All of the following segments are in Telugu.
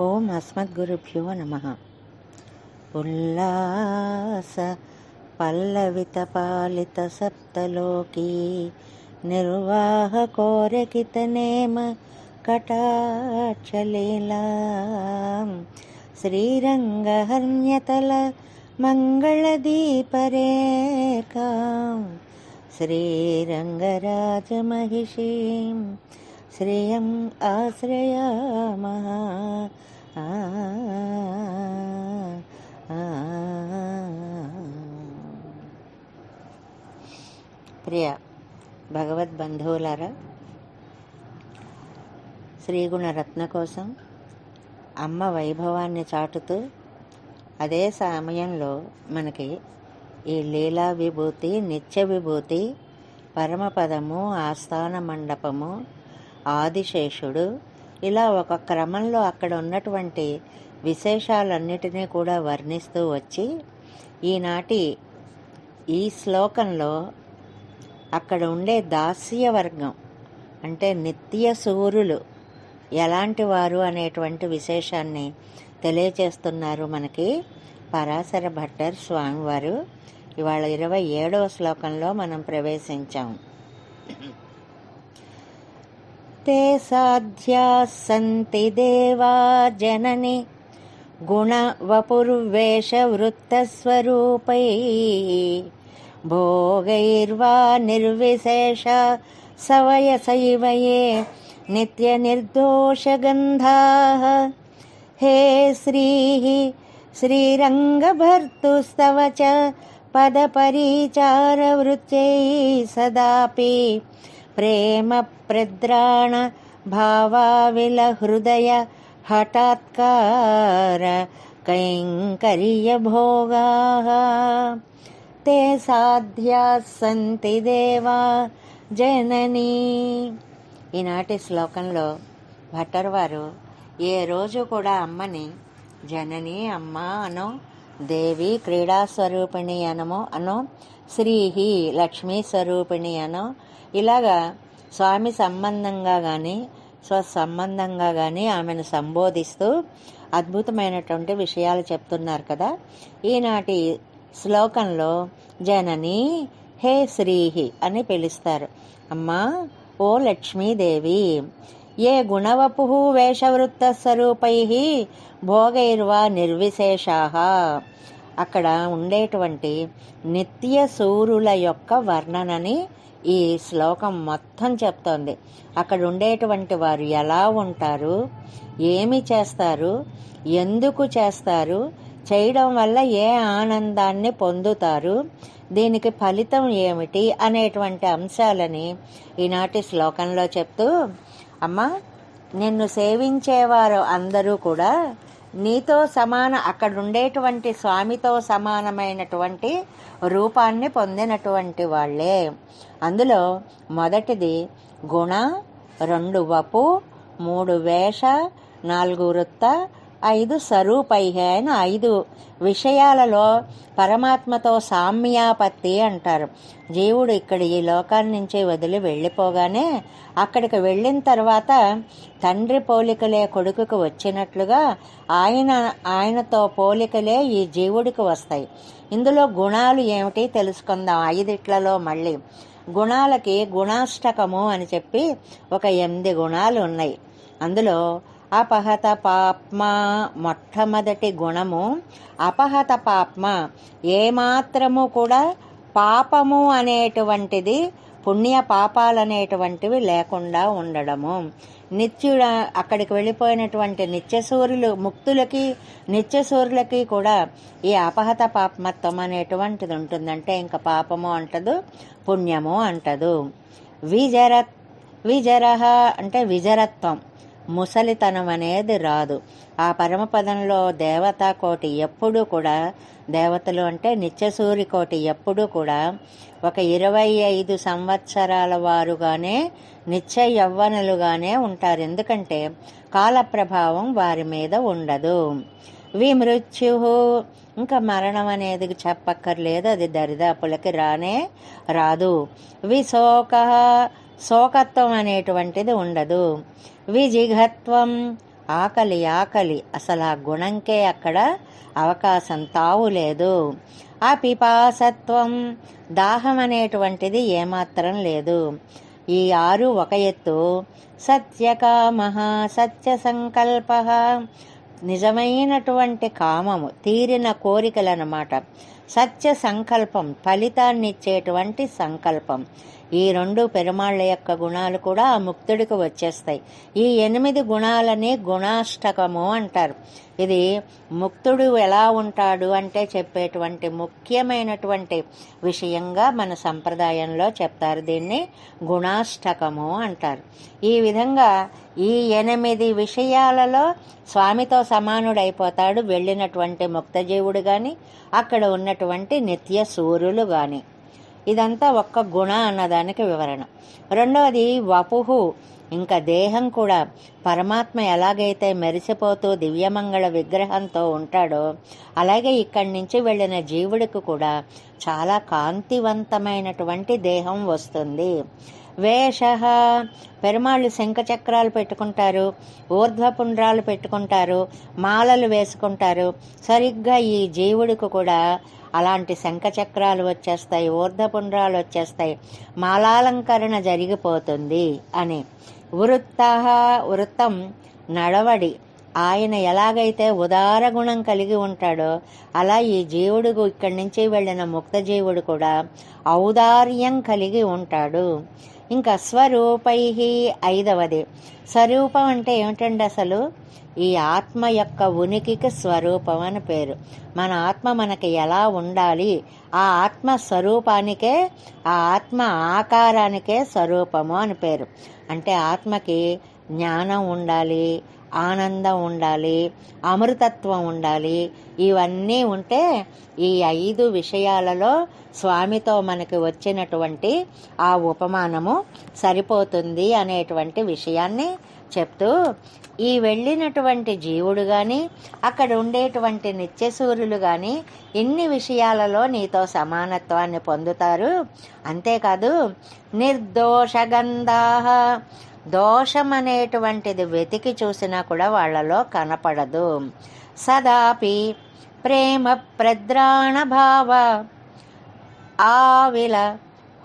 ॐ अस्मद्गुरुभ्यो नमः। उल्लास पल्लवितपालितसप्तलोकी निर्वाहकोरकितनेम कटाक्षलीलां श्रीरङ्गहर्ण्यतलमङ्गलदीपरेकां श्रीरङ्गराजमहिषीं శ్రేయం కటాక్షలీలా శ్రీరంగహర్మ్యతల మంగళదీపరేకాం శ్రీరంగరాజమహిషీం శ్రియం ఆశ్రయామः ప్రియ భగవద్బంధువులారా శ్రీగుణరత్న కోసం అమ్మ వైభవాన్ని చాటుతూ అదే సమయంలో మనకి ఈ లీలా విభూతి నిత్య విభూతి పరమపదము ఆస్థాన మండపము ఆదిశేషుడు. ఇలా ఒక క్రమంలో అక్కడ ఉన్నటువంటి విశేషాలన్నిటినీ కూడా వర్ణిస్తూ వచ్చి ఈనాటి ఈ శ్లోకంలో అక్కడ ఉండే దాస్య వర్గం అంటే నిత్య సూర్యులు ఎలాంటి వారు అనేటువంటి విశేషాన్ని తెలియచేస్తున్నారు మనకి. పరాశర భట్టర్ స్వామివారు ఇవాళ ఇరవై ఏడవ శ్లోకంలో మనం ప్రవేశించాం. ते साध्याः सन्ति देवा जननि गुणवपुर्वेषवृत्तस्वरूपैः। भोगैर्वा निर्विशेष सवयसैव ये नित्यनिर्दोषगन्धाः। हे श्रीः, श्रीरङ्गभर्तुस्तव च पदपरिचारवृत्यै सदापि प्रेमप्रद्राण भावाविलहृदय हठात्कार कैङ्कर्यभोगाः ते साध्याः सन्ति దేవా జననీ ఈనాటి శ్లోకంలో భట్టర్ వారు ఏ రోజు కూడా అమ్మని జనని అమ్మ అనో దేవి క్రీడా స్వరూపిణి అనమో అనో శ్రీహి లక్ష్మీ స్వరూపిణి అనో ఇలాగా స్వామి సంబంధంగా కానీ స్వసంబంధంగా కానీ ఆమెను సంబోధిస్తూ అద్భుతమైనటువంటి విషయాలు చెప్తున్నారు కదా. ఈనాటి శ్లోకంలో జనని హే శ్రీహి అని పిలుస్తారు. అమ్మా ఓ లక్ష్మీదేవి ఏ గుణవపు వేషవృత్త స్వరూపై భోగైర్వా నిర్విశేషా. అక్కడ ఉండేటువంటి నిత్య సూరుల యొక్క వర్ణనని ఈ శ్లోకం మొత్తం చెప్తోంది. అక్కడ ఉండేటువంటి వారు ఎలా ఉంటారు? ఏమి చేస్తారు? ఎందుకు చేస్తారు? చేయడం వల్ల ఏ ఆనందాన్ని పొందుతారు? దీనికి ఫలితం ఏమిటి? అనేటువంటి అంశాలని ఈనాటి శ్లోకంలో చెప్తూ అమ్మా నిన్ను సేవించేవారు అందరూ కూడా నీతో సమాన అక్కడుండేటువంటి స్వామితో సమానమైనటువంటి రూపాన్ని పొందినటువంటి వాళ్ళే. అందులో మొదటిది గుణ రెండు వపు మూడు వేష నాలుగు వృత్త ఐదు స్వరూపైహ అని ఐదు విషయాలలో పరమాత్మతో సామ్యాపత్తి అంటారు. జీవుడు ఇక్కడ ఈ లోకాల నుంచి వదిలి వెళ్ళిపోగానే అక్కడికి వెళ్ళిన తర్వాత తండ్రి పోలికలే కొడుకుకు వచ్చినట్లుగా ఆయన ఆయనతో పోలికలే ఈ జీవుడికి వస్తాయి. ఇందులో గుణాలు ఏమిటి తెలుసుకుందాం ఐదిట్లలో మళ్ళీ. గుణాలకి గుణాష్టకము అని చెప్పి ఒక ఎనిమిది గుణాలు ఉన్నాయి. అందులో అపహత పాప్మ మొట్టమొదటి గుణము అపహత పాప్మ. ఏమాత్రము కూడా పాపము అనేటువంటిది పుణ్య పాపాలనేటువంటివి లేకుండా ఉండడము. నిత్యుడ అక్కడికి వెళ్ళిపోయినటువంటి నిత్యసూరులు ముక్తులకి నిత్యసూరులకి కూడా ఈ అపహత పాపమత్వం అనేటువంటిది ఉంటుందంటే ఇంకా పాపము అంటదు పుణ్యము అంటదు. విజర విజరహ అంటే విజరత్వం. ముసలితనం అనేది రాదు. ఆ పరమపదంలో దేవతా కోటి ఎప్పుడూ కూడా దేవతలు అంటే నిత్యసూరి కోటి ఎప్పుడూ కూడా ఒక ఇరవై ఐదు సంవత్సరాల వారుగానే నిత్య యవ్వనులుగానే ఉంటారు. ఎందుకంటే కాల ప్రభావం వారి మీద ఉండదు. విమృత్యు ఇంకా మరణం అనేది చెప్పక్కర్లేదు. అది దరిదాపులకి రానే రాదు. విశోక. శోకత్వం అనేటువంటిది ఉండదు. విజిఘత్వం ఆకలి ఆకలి. అసలు ఆ గుణంకే అక్కడ అవకాశం తావు లేదు. ఆ పిపాసత్వం దాహం అనేటువంటిది ఏమాత్రం లేదు. ఈ ఆరు ఒక ఎత్తు. సత్యకామ సత్య సంకల్ప నిజమైనటువంటి కామము తీరిన కోరికలన్నమాట. సత్య సంకల్పం ఫలితాన్నిచ్చేటువంటి సంకల్పం. ఈ రెండు పెరుమాళ్ళ యొక్క గుణాలు కూడా ఆ ముక్తుడికి వచ్చేస్తాయి. ఈ ఎనిమిది గుణాలని గుణాష్టకము అంటారు. ఇది ముక్తుడు ఎలా ఉంటాడు అంటే చెప్పేటువంటి ముఖ్యమైనటువంటి విషయంగా మన సంప్రదాయంలో చెప్తారు. దీన్ని గుణాష్టకము అంటారు. ఈ విధంగా ఈ ఎనిమిది విషయాలలో స్వామితో సమానుడైపోతాడు. వెళ్ళినటువంటి ముక్తజీవుడు కానీ అక్కడ ఉన్నటువంటి అటువంటి నిత్య సూర్యులు కానీ ఇదంతా ఒక్క గుణ అన్నదానికి వివరణ. రెండవది వపుహు. ఇంకా దేహం కూడా పరమాత్మ ఎలాగైతే మెరిసిపోతూ దివ్యమంగళ విగ్రహంతో ఉంటాడో అలాగే ఇక్కడి నుంచి వెళ్ళిన జీవుడికి కూడా చాలా కాంతివంతమైనటువంటి దేహం వస్తుంది. వేష. పెరుమాళ్ళు శంఖచక్రాలు పెట్టుకుంటారు ఊర్ధ్వపుండ్రాలు పెట్టుకుంటారు మాలలు వేసుకుంటారు. సరిగ్గా ఈ జీవుడికి కూడా అలాంటి శంఖచక్రాలు వచ్చేస్తాయి ఊర్ధపుండ్రాలు వచ్చేస్తాయి. మాలాలంకరణ జరిగిపోతుంది అని. వృత్త వృత్తం నడవడి. ఆయన ఎలాగైతే ఉదార గుణం కలిగి ఉంటాడో అలా ఈ జీవుడు ఇక్కడి నుంచి వెళ్ళిన ముక్త జీవుడు కూడా ఔదార్యం కలిగి ఉంటాడు. ఇంకా స్వరూపై ఐదవది. స్వరూపం అంటే ఏమిటండి అసలు? ఈ ఆత్మ యొక్క ఉనికికి స్వరూపం అని పేరు. మన ఆత్మ మనకి ఎలా ఉండాలి? ఆ ఆత్మ స్వరూపానికే ఆ ఆత్మ ఆకారానికే స్వరూపము అని పేరు. అంటే ఆత్మకి జ్ఞానం ఉండాలి ఆనందం ఉండాలి అమృతత్వం ఉండాలి. ఇవన్నీ ఉంటే ఈ ఐదు విషయాలలో స్వామితో మనకి వచ్చినటువంటి ఆ ఉపమానము సరిపోతుంది అనేటువంటి విషయాన్ని చెప్తూ ఈ వెళ్ళినటువంటి జీవుడు కానీ అక్కడ ఉండేటువంటి నిత్యసూరులు కానీ ఇన్ని విషయాలలో నీతో సమానత్వాన్ని పొందుతారు. అంతేకాదు నిర్దోషగంధా దోషం అనేటువంటిది వెతికి చూసినా కూడా వాళ్ళలో కనపడదు. సదాపి ప్రేమ ప్రద్రాణ భావ ఆవిల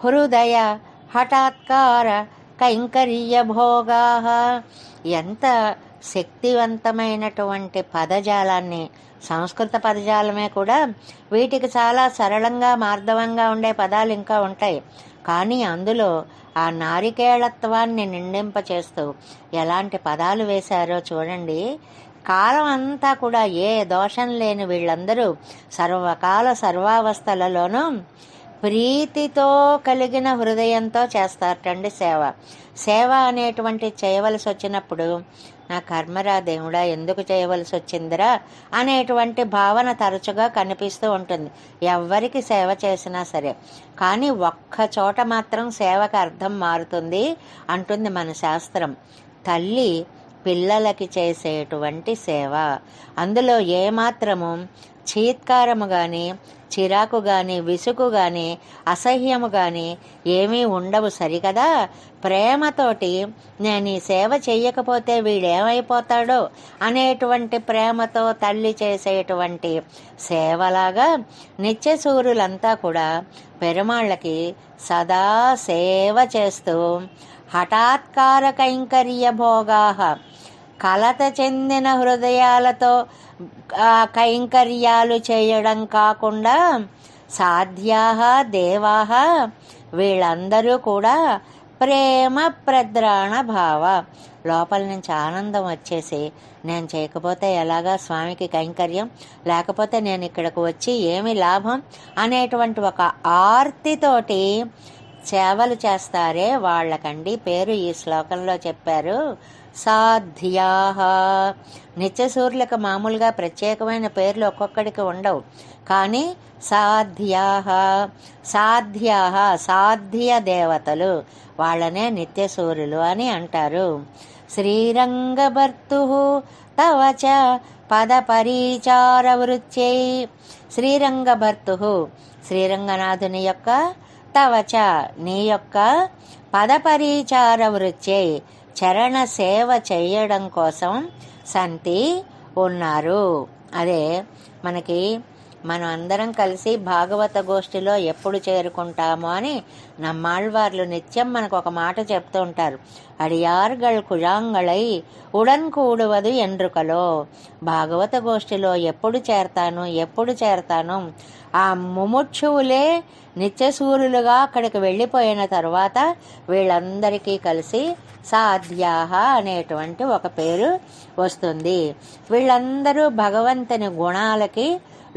హృదయ హఠాత్కార కైంకర్య భోగా ఎంత శక్తివంతమైనటువంటి పదజాలాన్ని సంస్కృత పదజాలమే కూడా వీటికి చాలా సరళంగా మార్ధవంగా ఉండే పదాలు ఇంకా ఉంటాయి. కానీ అందులో ఆ నారికేళత్వాన్ని నిండింపచేస్తూ ఎలాంటి పదాలు వేశారో చూడండి. కాలం అంతా కూడా ఏ దోషం లేని వీళ్ళందరూ సర్వకాల సర్వావస్థలలోనూ ప్రీతితో కలిగిన హృదయంతో చేస్తారటండి సేవ. సేవ అనేటువంటి చేయవలసి వచ్చినప్పుడు నా కర్మరా దేవుడా ఎందుకు చేయవలసి వచ్చిందిరా అనేటువంటి భావన తరచుగా కనిపిస్తూ ఉంటుంది. ఎవరికి సేవ చేసినా సరే. కానీ ఒక్క చోట మాత్రం సేవకు అర్థం మారుతుంది అంటుంది మన శాస్త్రం. తల్లి పిల్లలకి చేసేటువంటి సేవ. అందులో ఏమాత్రము చీత్కారము కానీ చిరాకు కానీ విసుకు కానీ అసహ్యము కానీ ఏమీ ఉండవు సరికదా? ప్రేమతోటి నేను ఈ సేవ చెయ్యకపోతే వీడేమైపోతాడో? అనేటువంటి ప్రేమతో తల్లి చేసేటువంటి సేవలాగా నిత్యసూరులంతా కూడా పెరుమాళ్ళకి సదా సేవ చేస్తూ హఠాత్కార కైంకర్య భోగా కలత చెందిన హృదయాలతో కైంకర్యాలు చేయడం కాకుండా సాధ్యాహ దేవాహ వీళ్ళందరూ కూడా ప్రేమ ప్రద్రాణ భావ. లోపల నుంచి ఆనందం వచ్చేసి నేను చేయకపోతే ఎలాగా స్వామికి కైంకర్యం? లేకపోతే నేను ఇక్కడికి వచ్చి ఏమి లాభం? అనేటువంటి ఒక ఆర్తితోటి సేవలు చేస్తారే వాళ్ళకండి. పేరు ఈ శ్లోకంలో చెప్పారు. సాధ్యాహ. నిత్యసూర్యులకు మామూలుగా ప్రత్యేకమైన పేర్లు ఒక్కొక్కడికి ఉండవు. కానీ సాధ్యాహ సాధ్యాహ సాధ్య దేవతలు వాళ్ళనే నిత్యసూర్యులు అని అంటారు. శ్రీరంగభర్తు తవచ పద పరిచార వృత్యై. శ్రీరంగభర్తు శ్రీరంగనాథుని యొక్క తవచ నీ యొక్క పద పరిచార వృత్యై. చరణ సేవ చేయడం కోసం సంతి ఉన్నారు. అదే మనకి మనం అందరం కలిసి భాగవత గోష్ఠిలో ఎప్పుడు చేరుకుంటామో అని నమ్మాళ్వార్లు నిత్యం మనకు ఒక మాట చెప్తూ ఉంటారు. అడియార్గళ్ కుజాంగళై ఉడన్ కూడువదు ఎండ్రుకలో. భాగవత గోష్ఠిలో ఎప్పుడు చేరతాను ఎప్పుడు చేరతాను. ఆ ముముక్షువులే నిత్యసూరులుగా అక్కడికి వెళ్ళిపోయిన తర్వాత వీళ్ళందరికీ కలిసి సాధ్యాహ అనేటువంటి ఒక పేరు వస్తుంది. వీళ్ళందరూ భగవంతుని గుణాలకి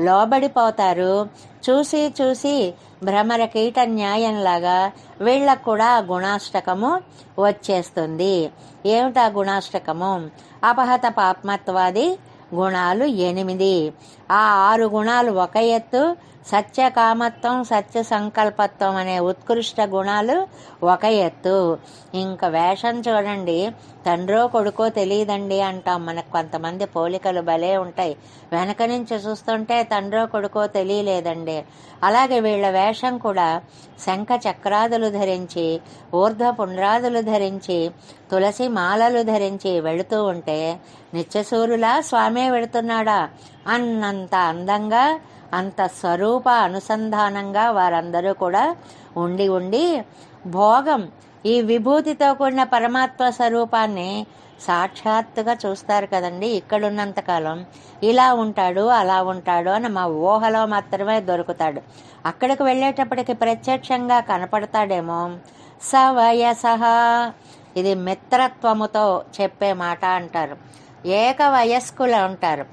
లోబడిపోతారు. చూసి చూసి భ్రమర కీట న్యాయంలాగా వీళ్ళకు కూడా గుణాష్టకము వచ్చేస్తుంది. ఏమిటా గుణాష్టకము? అపహత పాప్మత్వాది గుణాలు ఎనిమిది. ఆ ఆరు గుణాలు ఒక ఎత్తు సత్యకామత్వం సత్య సంకల్పత్వం అనే ఉత్కృష్ట గుణాలు ఒక ఎత్తు. ఇంకా వేషం చూడండి. తండ్రో కొడుకో తెలియదండి అంటాం మనకు. కొంతమంది పోలికలు భలే ఉంటాయి. వెనక నుంచి చూస్తుంటే తండ్రో కొడుకో తెలియలేదండి. అలాగే వీళ్ళ వేషం కూడా శంఖ చక్రాదులు ధరించి ఊర్ధ్వ పుండ్రాదులు ధరించి తులసి మాలలు ధరించి వెళుతూ ఉంటే నిత్యసూరులా స్వామే వెళుతున్నాడా? అన్నంత అందంగా అంత స్వరూప అనుసంధానంగా వారందరూ కూడా ఉండి ఉండి భోగం ఈ విభూతితో కూడిన పరమాత్మ స్వరూపాన్ని సాక్షాత్తుగా చూస్తారు కదండి. ఇక్కడున్నంతకాలం ఇలా ఉంటాడు అలా ఉంటాడు అని మా ఊహలో మాత్రమే దొరుకుతాడు. అక్కడికి వెళ్ళేటప్పటికి ప్రత్యక్షంగా కనపడతాడేమో సవయసహ ఇది మిత్రత్వముతో చెప్పే మాట అంటారు. ఏక వయస్కులు అంటారు.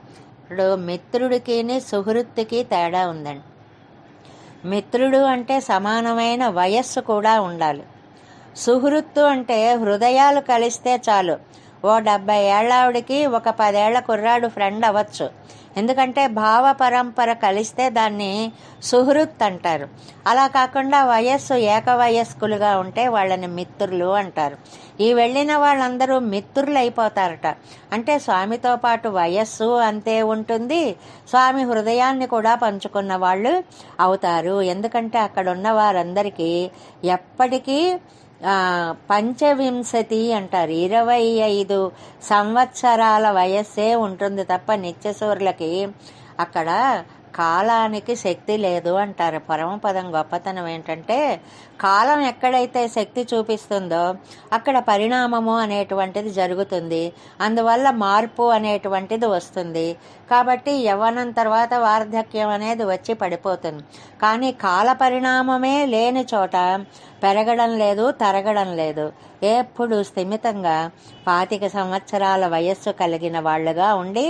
ఇప్పుడు మిత్రుడికినే సుహృత్తుకి తేడా ఉందండి. మిత్రుడు అంటే సమానమైన వయస్సు కూడా ఉండాలి. సుహృత్తు అంటే హృదయాలు కలిస్తే చాలు. ఓ డెబ్బై ఏళ్ళావిడికి ఒక పదేళ్ళ కుర్రాడు ఫ్రెండ్ అవ్వచ్చు. ఎందుకంటే భావ పరంపర కలిస్తే దాన్ని సుహృత్ అంటారు. అలా కాకుండా వయస్సు ఏకవయస్కులుగా ఉంటే వాళ్ళని మిత్రులు అంటారు. ఈ వెళ్ళిన వాళ్ళందరూ మిత్రులు అయిపోతారట అంటే స్వామితో పాటు వయస్సు అంతే ఉంటుంది. స్వామి హృదయాన్ని కూడా పంచుకున్న వాళ్ళు అవుతారు. ఎందుకంటే అక్కడ ఉన్న వారందరికీ ఎప్పటికీ పంచవింశతి అంటారు. ఇరవై ఐదు సంవత్సరాల వయస్సే ఉంటుంది తప్ప నిత్యసూరులకి అక్కడ కాలానికి శక్తి లేదు అంటారు. పరమపదం గొప్పతనం ఏంటంటే కాలం ఎక్కడైతే శక్తి చూపిస్తుందో అక్కడ పరిణామము అనేటువంటిది జరుగుతుంది. అందువల్ల మార్పు అనేటువంటిది వస్తుంది. కాబట్టి యవ్వనం తర్వాత వార్ధక్యం అనేది వచ్చి పడిపోతుంది. కానీ కాల పరిణామమే లేని చోట పెరగడం లేదు తరగడం లేదు. ఎప్పుడు స్థిమితంగా పాతిక సంవత్సరాల వయస్సు కలిగిన వాళ్ళుగా ఉండి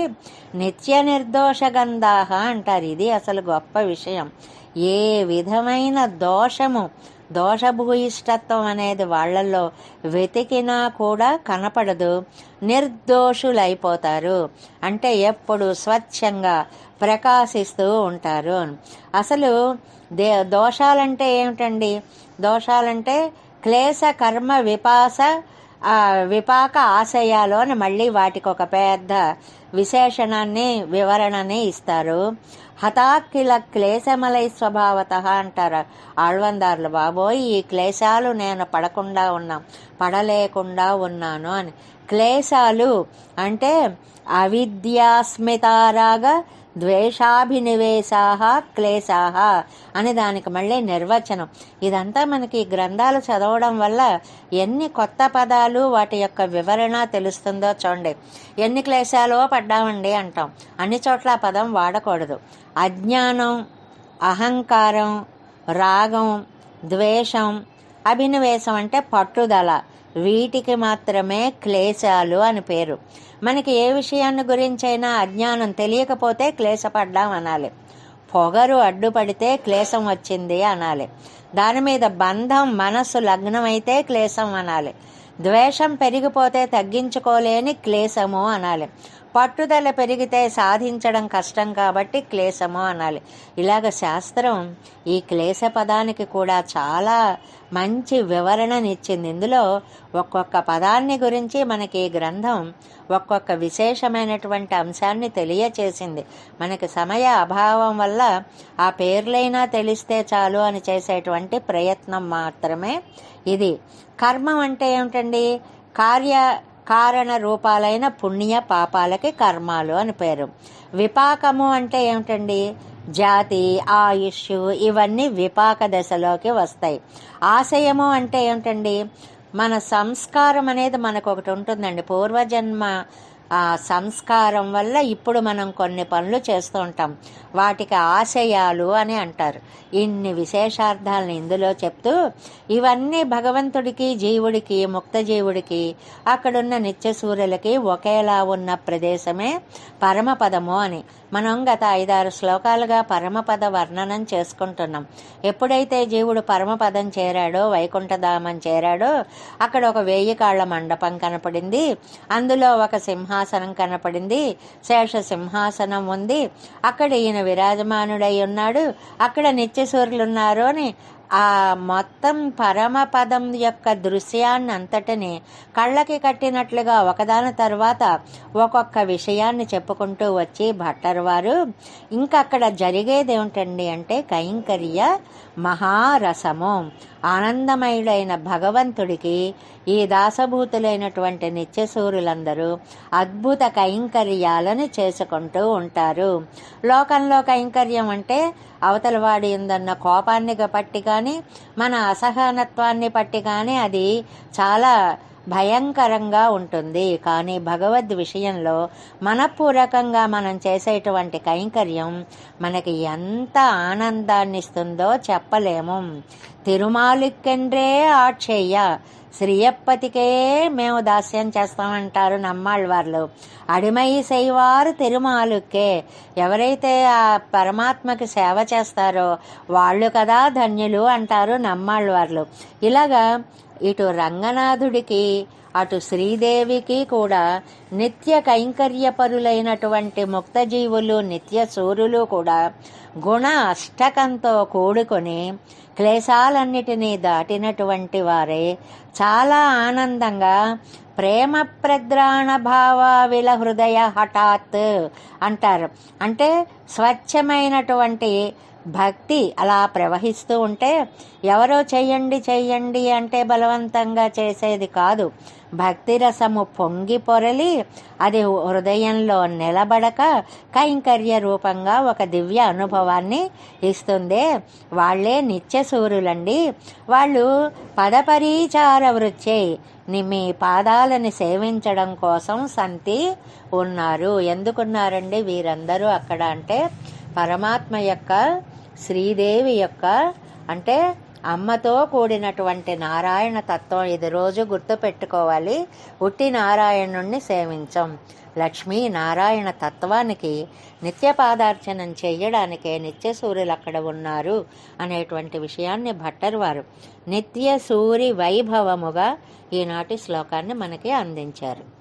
నిత్య నిర్దోష గంధాహ అంటారు. ఇది అసలు గొప్ప విషయం. ఏ విధమైన దోషము దోషభూయిష్టత్వం అనేది వాళ్ళలో వెతికినా కూడా కనపడదు. నిర్దోషులైపోతారు. అంటే ఎప్పుడు స్వచ్ఛంగా ప్రకాశిస్తూ ఉంటారు. అసలు దే దోషాలంటే ఏమిటండి? దోషాలంటే క్లేశ కర్మ విపాస విపాక ఆశయాలు అని మళ్ళీ వాటికి ఒక పెద్ద విశేషణాన్ని వివరణని ఇస్తారు. హతాకిల క్లేశమలై స్వభావత అంటారు. ఆళ్వందారులు బాబోయ్ ఈ క్లేశాలు నేను పడకుండా ఉన్నా పడలేకుండా ఉన్నాను అని. క్లేశాలు అంటే అవిద్యాస్మితారాగా ద్వేషాభినివేశాహ క్లేశాహ అని దానికి మళ్ళీ నిర్వచనం. ఇదంతా మనకి గ్రంథాలు చదవడం వల్ల ఎన్ని కొత్త పదాలు వాటి యొక్క వివరణ తెలుస్తుందో చూడండి. ఎన్ని క్లేశాలో పడ్డామండి అంటాం. అన్ని చోట్ల ఆ పదం వాడకూడదు. అజ్ఞానం అహంకారం రాగం ద్వేషం అభినవేశం అంటే పట్టుదల. వీటికి మాత్రమే క్లేశాలు అని పేరు. మనకి ఏ విషయాన్ని గురించైనా అజ్ఞానం తెలియకపోతే క్లేశపడ్డాం అనాలి. పొగరు అడ్డుపడితే క్లేశం వచ్చింది అనాలి. దాని మీద బంధం మనస్సు లగ్నమైతే క్లేశం అనాలి. ద్వేషం పెరిగిపోతే తగ్గించుకోలేని క్లేశము అనాలి. పట్టుదల పెరిగితే సాధించడం కష్టం కాబట్టి క్లేశము అనాలి. ఇలాగ శాస్త్రం ఈ క్లేశ పదానికి కూడా చాలా మంచి వివరణనిచ్చింది. ఇందులో ఒక్కొక్క పదాన్ని గురించి మనకి ఈ గ్రంథం ఒక్కొక్క విశేషమైనటువంటి అంశాన్ని తెలియచేసింది. మనకి సమయ అభావం వల్ల ఆ పేర్లైనా తెలిస్తే చాలు అని చేసేటువంటి ప్రయత్నం మాత్రమే ఇది. కర్మం అంటే ఏమిటండి? కార్య కారణ రూపాలైన పుణ్య పాపాలకి కర్మాలు అని పేరు. విపాకము అంటే ఏమిటండి? జాతి ఆయుష్ ఇవన్నీ విపాక దశలోకి వస్తాయి. ఆశయము అంటే ఏమిటండి? మన సంస్కారం అనేది మనకు ఒకటి ఉంటుందండి. పూర్వజన్మ ఆ సంస్కారం వల్ల ఇప్పుడు మనం కొన్ని పనులు చేస్తూ ఉంటాం. వాటికి ఆశయాలు అని అంటారు. ఇన్ని విశేషార్థాలను ఇందులో చెప్తూ ఇవన్నీ భగవంతుడికి జీవుడికి ముక్త జీవుడికి అక్కడున్న నిత్య సూర్యులకి ఒకేలా ఉన్న ప్రదేశమే పరమపదము అని. మనం గత ఐదారు శ్లోకాలుగా పరమపద వర్ణనం చేసుకుంటున్నాం. ఎప్పుడైతే జీవుడు పరమపదం చేరాడో వైకుంఠధామం చేరాడో అక్కడ ఒక వేయి కాళ్ళ మండపం కనపడింది. అందులో ఒక సింహాసనం కనపడింది. శేష సింహాసనం ఉంది. అక్కడ ఈయన విరాజమానుడై ఉన్నాడు. అక్కడ నిత్యసూరులు ఉన్నారు అని ఆ మొత్తం పరమపదం యొక్క దృశ్యాన్ని అంతటిని కళ్ళకి కట్టినట్లుగా ఒకదాని తర్వాత ఒక్కొక్క విషయాన్ని చెప్పుకుంటూ వచ్చి భట్టర్ వారు ఇంకా అక్కడ జరిగేది ఏమిటండి అంటే కైంకర్య మహారసము. ఆనందమయుడైన భగవంతుడికి ఈ దాసభూతులైనటువంటి నిత్యసూరులందరూ అద్భుత కైంకర్యాలను చేసుకుంటూ ఉంటారు. లోకంలో కైంకర్యం అంటే అవతలవాడి ఉందన్న కోపాన్ని పట్టి కానీ మన అసహనత్వాన్ని పట్టి కానీ అది చాలా భయంకరంగా ఉంటుంది. కానీ భగవద్ విషయంలో మనపూర్వకంగా మనం చేసేటువంటి కైంకర్యం మనకి ఎంత ఆనందాన్ని ఇస్తుందో చెప్పలేము. తిరుమాలిక్కెండ్రే ఆక్షేయ శ్రీయప్పతికే మేము దాస్యం చేస్తామంటారు నమ్మాళ్ళవార్లు అడిమై శైవారు తిరుమాలుకే ఎవరైతే ఆ పరమాత్మకి సేవ చేస్తారో వాళ్ళు కదా ధన్యులు అంటారు నమ్మాళ్ళవార్లు ఇలాగా ఇటు రంగనాథుడికి అటు శ్రీదేవికి కూడా నిత్య కైంకర్యపరులైనటువంటి ముక్తజీవులు నిత్య సూర్యులు కూడా గుణ అష్టకంతో కూడుకొని క్లేశాలన్నిటినీ దాటినటువంటి వారే. చాలా ఆనందంగా ప్రేమ ప్రద్రాణ భావ విల హృదయ హఠాత్ అంటారు. అంటే స్వచ్ఛమైనటువంటి భక్తి అలా ప్రవహిస్తూ ఉంటే ఎవరో చెయ్యండి చెయ్యండి అంటే బలవంతంగా చేసేది కాదు. భక్తి రసము పొంగి పొరలి అది హృదయంలో నిలబడక కైంకర్య రూపంగా ఒక దివ్య అనుభవాన్ని ఇస్తుంది. వాళ్ళే నిత్య సూర్యులండి వాళ్ళు పదపరీచార వృత్తే మీ పాదాలని సేవించడం కోసం సంతి ఉన్నారు. ఎందుకున్నారండి వీరందరూ అక్కడ అంటే పరమాత్మ యొక్క శ్రీదేవి యొక్క అంటే అమ్మతో కూడినటువంటి నారాయణ తత్వం ఇది రోజు గుర్తుపెట్టుకోవాలి. ఉట్టి నారాయణుణ్ణి సేవించం. లక్ష్మీ నారాయణ తత్వానికి నిత్య పాదార్చనం చేయడానికే నిత్య సూర్యులు అక్కడ ఉన్నారు అనేటువంటి విషయాన్ని భట్టర్ వారు నిత్య సూరి వైభవముగా ఈనాటి శ్లోకాన్ని మనకి అందించారు.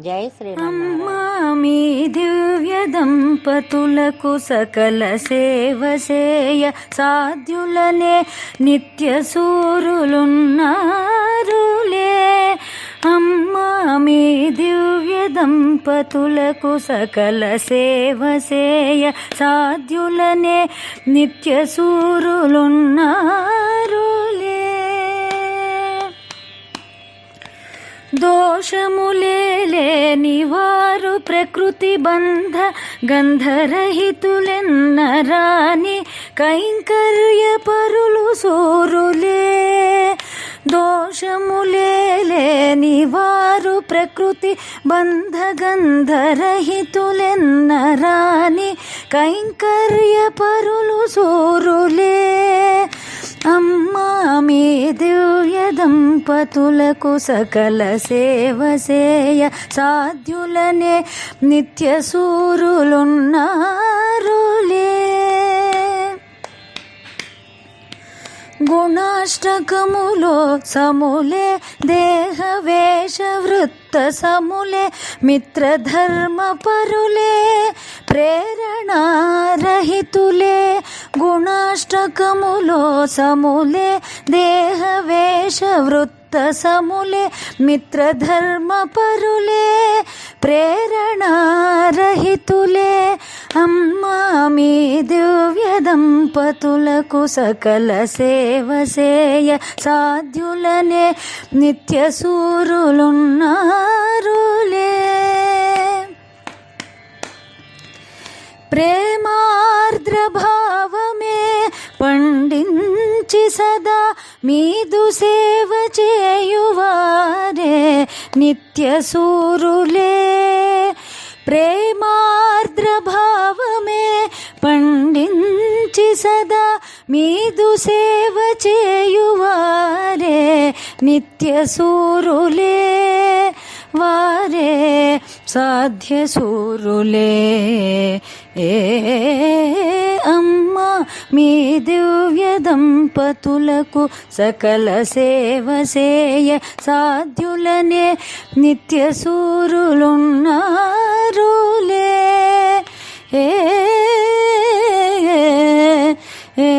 జై శ్రీరామ్ మీ దివ్య దంపతులకు సకల సేవ సేయ సాధ్యులనే నిత్య సూరులున్నారులే. అమ్మా మీ దివ్య దంపతులకు సకల సేవ సేయ సాధ్యులనే నిత్య సూరులున్నారులే. దోషములేని వారు ప్రకృతి బంధ గంధరహితులెన్నరాని కైంకర్య పరులు సూరులే. దోషములేని వారు ప్రకృతి బంధ గంధరహితులెన్నరాని కైంకర్య పరులు సూరులే. అమ్మా మీ దివ్య దంపతులకు సకల సేవ సేయ సాధ్యులనే నిత్య సూరులున్నారు గుణాష్టకములో సములే దేహ వేష వృత్త సములే మిత్రధర్మ పరులే ప్రేరణారహితులే. గుణాష్టకములో సములే దేహ వేష వృత్త సములే మిత్రధర్మ పరులే ప్రేరణారహితులే. అమ్మా మీ దివ్య దంపతులకు సకల సేవ సేయ సాధ్యులనే నిత్య సూరులున్నారులే ప్రేమార్ద్రభావమే పండించి సదా మీదు సేవ చేయువారే నిత్య సూరులే ప్రేమార్ద్ర పండించి సదా మీదు సేవ చేయువారే నిత్య సూరులే వారే సాధ్య సూరులే ఏ అమ్మ మీ దివ్య దంపతులకు సకల సేవ సేయ సాధ్యులనే నిత్య సూరులున్నారులే ఏ ఏ